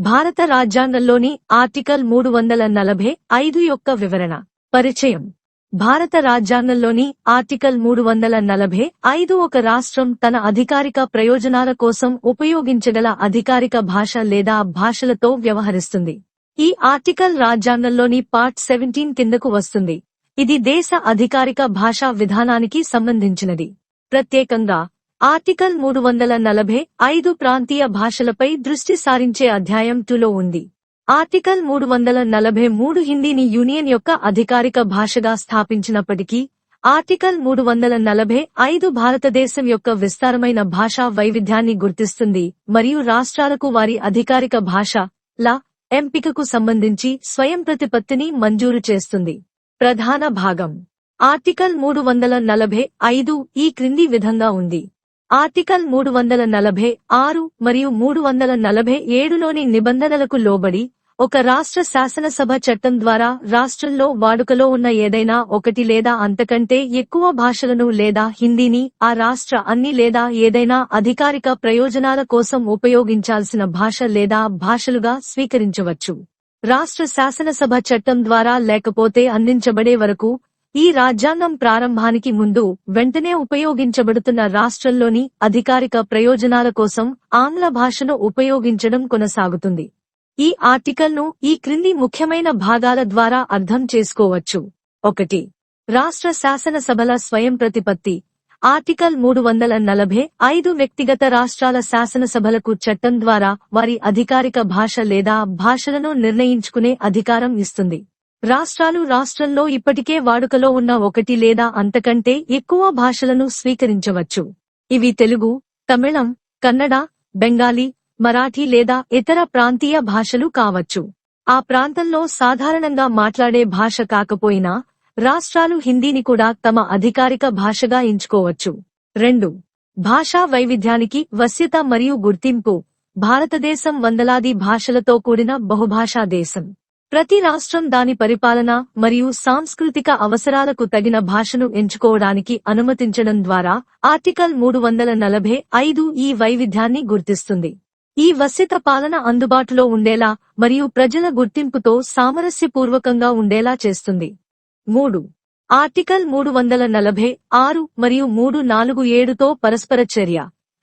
భారత రాజ్యాంగంలోని ఆర్టికల్ మూడు వందల నలభై ఐదు యొక్క వివరణ. పరిచయం. భారత రాజ్యాంగంలోని ఆర్టికల్ మూడు వందల నలభై ఐదు ఒక రాష్ట్రం తన అధికారిక ప్రయోజనాల కోసం ఉపయోగించగల అధికారిక భాష లేదా భాషలతో వ్యవహరిస్తుంది. ఈ ఆర్టికల్ రాజ్యాంగంలోని పార్ట్ సెవెంటీన్ కిందకు వస్తుంది. ఇది దేశ అధికారిక భాషా విధానానికి సంబంధించినది. ప్రత్యేకంగా ఆర్టికల్ మూడు వందల నలభై ఐదు ప్రాంతీయ భాషలపై దృష్టి సారించే అధ్యాయం టులో ఉంది. ఆర్టికల్ మూడు వందల నలభై మూడు హిందీని యూనియన్ యొక్క అధికారిక భాషగా స్థాపించినప్పటికీ ఆర్టికల్ మూడు వందల నలభై ఐదు భారతదేశం యొక్క విస్తారమైన భాషా వైవిధ్యాన్ని గుర్తిస్తుంది మరియు రాష్ట్రాలకు వారి అధికారిక భాష ల ఎంపికకు సంబంధించి స్వయం ప్రతిపత్తిని మంజూరు చేస్తుంది. ప్రధాన భాగం. ఆర్టికల్ మూడు వందల నలభై ఐదు ఈ క్రింది విధంగా ఉంది. ఆర్టికల్ మూడు వందల నలభై ఆరు మరియు మూడు వందల నలభై ఏడులోని నిబంధనలకు లోబడి ఒక రాష్ట్ర శాసనసభ చట్టం ద్వారా రాష్ట్రంలో వాడుకలో ఉన్న ఏదైనా ఒకటి లేదా అంతకంటే ఎక్కువ భాషలను లేదా హిందీని ఆ రాష్ట్ర అన్ని లేదా ఏదైనా అధికారిక ప్రయోజనాల కోసం ఉపయోగించాల్సిన భాష లేదా భాషలుగా స్వీకరించవచ్చు. రాష్ట్ర శాసనసభ చట్టం ద్వారా లేకపోతే అందించబడే వరకు ఈ రాజ్యాంగం ప్రారంభానికి ముందు వెంటనే ఉపయోగించబడుతున్న రాష్ట్రంలోని అధికారిక ప్రయోజనాల కోసం ఆంగ్ల భాషను ఉపయోగించడం కొనసాగుతుంది. ఈ ఆర్టికల్ను ఈ క్రింది ముఖ్యమైన భాగాల ద్వారా అర్థం చేసుకోవచ్చు. ఒకటి రాష్ట్ర శాసనసభల స్వయం ప్రతిపత్తి. ఆర్టికల్ మూడు వందల నలభై ఐదు వ్యక్తిగత రాష్ట్రాల శాసనసభలకు చట్టం ద్వారా వారి అధికారిక భాష లేదా భాషలను నిర్ణయించుకునే అధికారం ఇస్తుంది. రాష్ట్రాలు రాష్ట్రంలో ఇప్పటికే వాడుకలో ఉన్న ఒకటి లేదా అంతకంటే ఎక్కువ భాషలను స్వీకరించవచ్చు. ఇవి తెలుగు తమిళం కన్నడ బెంగాలీ మరాఠీ లేదా ఇతర ప్రాంతీయ భాషలు కావచ్చు. ఆ ప్రాంతంలో సాధారణంగా మాట్లాడే భాష కాకపోయినా రాష్ట్రాలు హిందీని కూడా తమ అధికారిక భాషగా ఎంచుకోవచ్చు. రెండు. భాషా వైవిధ్యానికి వశ్యత మరియు గుర్తింపు. భారతదేశం వందలాది భాషలతో కూడిన బహుభాషా దేశం. ప్రతి రాష్ట్రం దాని పరిపాలన మరియు సాంస్కృతిక అవసరాలకు తగిన భాషను ఎంచుకోవడానికి అనుమతించడం ద్వారా ఆర్టికల్ మూడు వందల నలభై ఐదు ఈ వైవిధ్యాన్ని గుర్తిస్తుంది. ఈ వశ్యత పాలన అందుబాటులో ఉండేలా మరియు ప్రజల గుర్తింపుతో సామరస్యపూర్వకంగా ఉండేలా చేస్తుంది. మూడు. ఆర్టికల్ మూడు వందల నలభై ఆరు మరియు మూడు నాలుగు ఏడుతో పరస్పర చర్య.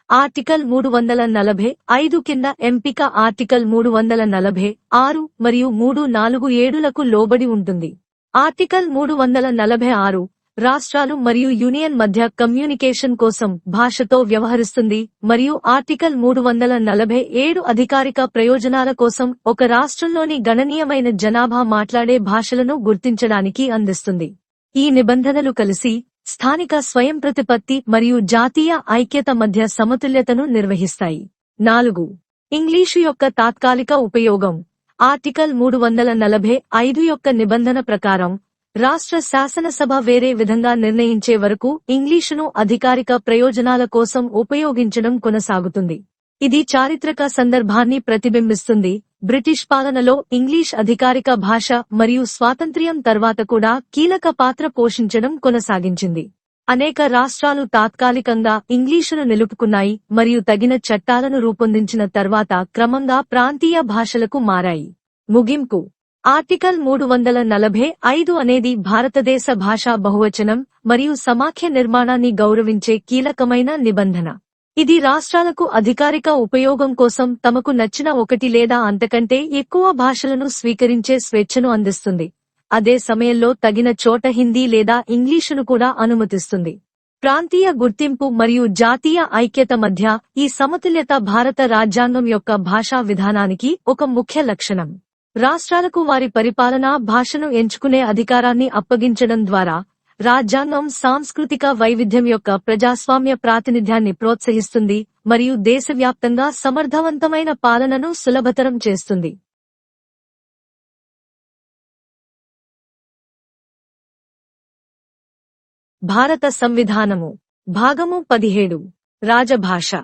ఆర్టికల్ మూడు వందల నలభై ఐదు కింద ఎంపిక ఆర్టికల్ మూడు వందల నలభై ఆరు మరియు మూడు నాలుగు ఏడులకు లోబడి ఉంటుంది. ఆర్టికల్ మూడు వందల నలభై ఆరు రాష్ట్రాలు మరియు యూనియన్ మధ్య కమ్యూనికేషన్ కోసం భాషతో వ్యవహరిస్తుంది మరియు ఆర్టికల్ మూడు వందల నలభై ఏడు అధికారిక ప్రయోజనాల కోసం ఒక రాష్ట్రంలోని గణనీయమైన జనాభా మాట్లాడే భాషలను గుర్తించడానికి అందిస్తుంది. ఈ నిబంధనలు కలిసి స్థానిక స్వయం ప్రతిపత్తి మరియు జాతీయ ఐక్యత మధ్య సమతుల్యతను నిర్వహిస్తాయి. నాలుగు. ఇంగ్లీషు యొక్క తాత్కాలిక ఉపయోగం. ఆర్టికల్ మూడు వందల నలభై ఐదు యొక్క నిబంధన ప్రకారం రాష్ట్ర శాసనసభ వేరే విధంగా నిర్ణయించే వరకు ఇంగ్లీషును అధికారిక ప్రయోజనాల కోసం ఉపయోగించడం కొనసాగుతుంది. ఇది చారిత్రక సందర్భాన్ని ప్రతిబింబిస్తుంది. బ్రిటిష్ పాలనలో ఇంగ్లీష్ అధికారిక భాష మరియు స్వాతంత్ర్యం తర్వాత కూడా కీలక పాత్ర పోషించడం కొనసాగించింది. అనేక రాష్ట్రాలు తాత్కాలికంగా ఇంగ్లీషును నిలుపుకున్నాయి మరియు తగిన చట్టాలను రూపొందించిన తర్వాత క్రమంగా ప్రాంతీయ భాషలకు మారాయి. ముగింపు. ఆర్టికల్ మూడు వందల నలభై ఐదు అనేది భారతదేశ భాషా బహువచనం మరియు సమాఖ్య నిర్మాణాన్ని గౌరవించే కీలకమైన నిబంధన. ఇది రాష్ట్రాలకు అధికారిక ఉపయోగం కోసం తమకు నచ్చిన ఒకటి లేదా అంతకంటే ఎక్కువ భాషలను స్వీకరించే స్వేచ్ఛను అందిస్తుంది. అదే సమయంలో తగిన చోట హిందీ లేదా ఇంగ్లీషును కూడా అనుమతిస్తుంది. ప్రాంతీయ గుర్తింపు మరియు జాతీయ ఐక్యత మధ్య ఈ సమతుల్యత భారత రాజ్యాంగం యొక్క భాషా విధానానికి ఒక ముఖ్య లక్షణం. రాష్ట్రాలకు వారి పరిపాలనా భాషను ఎంచుకునే అధికారాన్ని అప్పగించడం ద్వారా రాజ్యాంగం సాంస్కృతిక వైవిధ్యం యొక్క ప్రజాస్వామ్య ప్రాతినిధ్యాన్ని ప్రోత్సహిస్తుంది మరియు దేశవ్యాప్తంగా సమర్థవంతమైన పాలనను సులభతరం చేస్తుంది. భారత సంవిధానము. భాగము పదిహేడు. రాజభాష.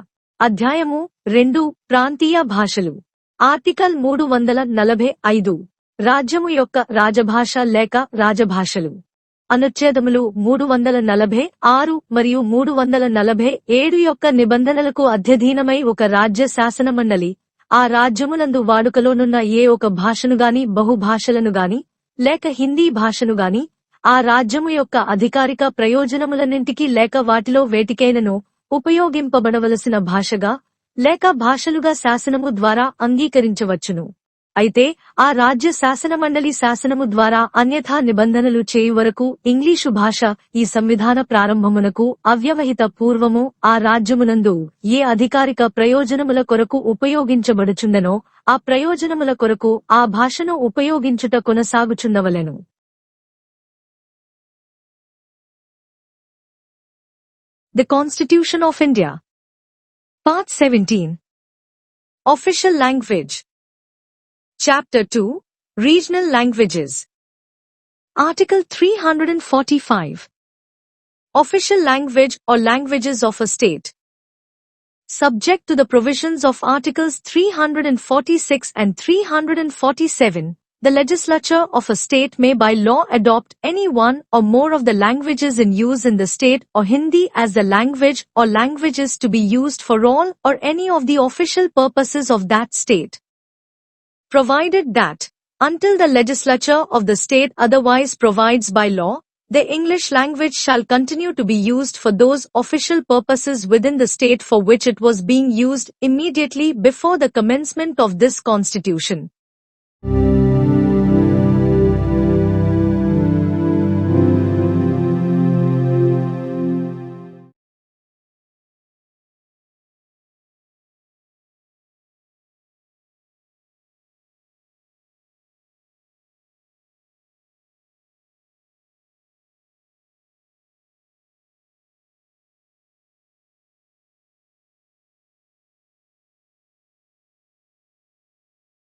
అధ్యాయము రెండు. ప్రాంతీయ భాషలు. ఆర్టికల్ మూడు వందల నలభై ఐదు. రాజ్యము యొక్క రాజభాష లేక రాజభాషలు. అనుచ్ఛేదములు మూడు వందల నలభై ఆరు మరియు మూడు వందల నలభై ఏడు యొక్క నిబంధనలకు అధ్యధీనమై ఒక రాజ్య శాసనమండలి. ఆ రాజ్యములందు వాడుకలోనున్న ఏ ఒక భాషనుగాని బహుభాషలనుగాని బహుభాషలను గాని లేక హిందీ భాషనుగాని ఆ రాజ్యము యొక్క అధికారిక ప్రయోజనములన్నింటికీ లేక వాటిలో వేటికైనను ఉపయోగింపబడవలసిన భాషగా లేక భాషలుగా శాసనము ద్వారా అంగీకరించవచ్చును. అయితే ఆ రాజ్య శాసనమండలి శాసనము ద్వారా అన్యథా నిబంధనలు చేయు వరకు ఇంగ్లీషు భాష ఈ సంవిధాన ప్రారంభమునకు అవ్యవహిత పూర్వము ఆ రాజ్యమునందు ఏ అధికారిక ప్రయోజనముల కొరకు ఉపయోగించబడుచుండనో ఆ ప్రయోజనముల కొరకు ఆ భాషను ఉపయోగించుట కొనసాగుచున్నవలెను The Constitution of India. Part 17 Official Language. Chapter 2 Regional Languages. Article 345 Official Language or Languages of a State. Subject to the provisions of Articles 346 and 347, the legislature of a state may by law adopt any one or more of the languages in use in the state or Hindi as the language or languages to be used for all or any of the official purposes of that state provided that, until the legislature of the state otherwise provides by law, the English language shall continue to be used for those official purposes within the state for which it was being used immediately before the commencement of this constitution.